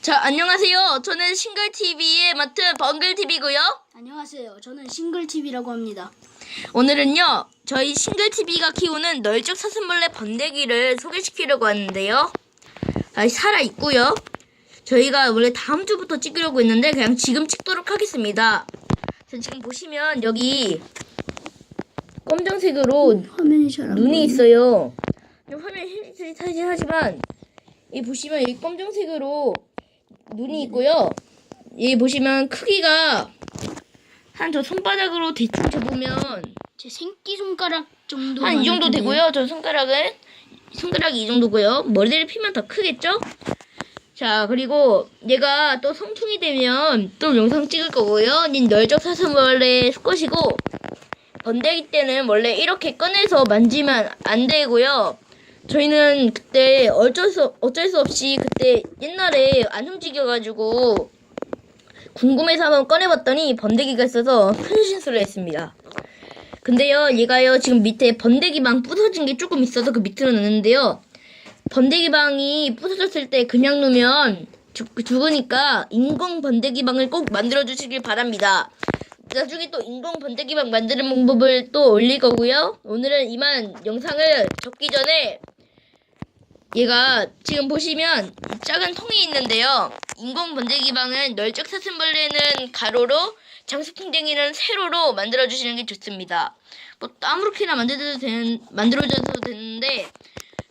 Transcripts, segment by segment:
자, 안녕하세요. 저는 싱글TV에 맡은 번글TV고요. 안녕하세요. 저는 싱글TV라고 합니다. 오늘은요, 저희 싱글TV가 키우는 널쩍 사슴벌레 번데기를 소개시키려고 하는데요. 아, 살아있고요. 저희가 원래 다음 주부터 찍으려고 했는데 그냥 지금 찍도록 하겠습니다. 자, 지금 보시면 여기 검정색으로 화면이 잘 안 눈이 보이네. 있어요. 화면이 흐릿흐릿하긴 하지만 이 보시면 여기 검정색으로 눈이 있고요. 이 보시면 크기가 한 저 손바닥으로 대충 접으면 제 생기 손가락 정도. 한 이 정도 되고요. 저 손가락은 손가락이 이 정도고요. 머리를 피면 더 크겠죠? 자 그리고 얘가 또 성충이 되면 또 영상 찍을 거고요. 닌 널적 사슴벌레 수컷이고 번데기 때는 원래 이렇게 꺼내서 만지면 안 되고요. 저희는 그때 어쩔 수 어쩔 수 없이 그때 옛날에 안 움직여가지고 궁금해서 한번 꺼내봤더니 번데기가 있어서 큰 실수를 했습니다. 근데요, 얘가요, 지금 밑에 번데기방 부서진 게 조금 있어서 그 밑으로 넣는데요. 번데기방이 부서졌을 때 그냥 놓으면 죽, 죽으니까 인공 번데기방을 꼭 만들어 주시길 바랍니다. 나중에 또 인공 번데기방 만드는 방법을 또 올릴 거고요. 오늘은 이만 영상을 접기 전에 얘가 지금 보시면 이 작은 통이 있는데요. 인공 번데기방은 널쩍 사슴벌레는 가로로, 장수풍뎅이는 세로로 만들어 주시는 게 좋습니다. 뭐 아무렇게나 만들어도 되는 만들어줘도 되는데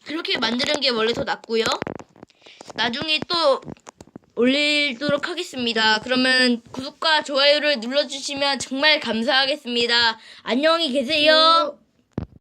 그렇게 만드는 게 원래 더 낫고요. 나중에 또 올리도록 하겠습니다. 그러면 구독과 좋아요를 눌러주시면 정말 감사하겠습니다. 안녕히 계세요.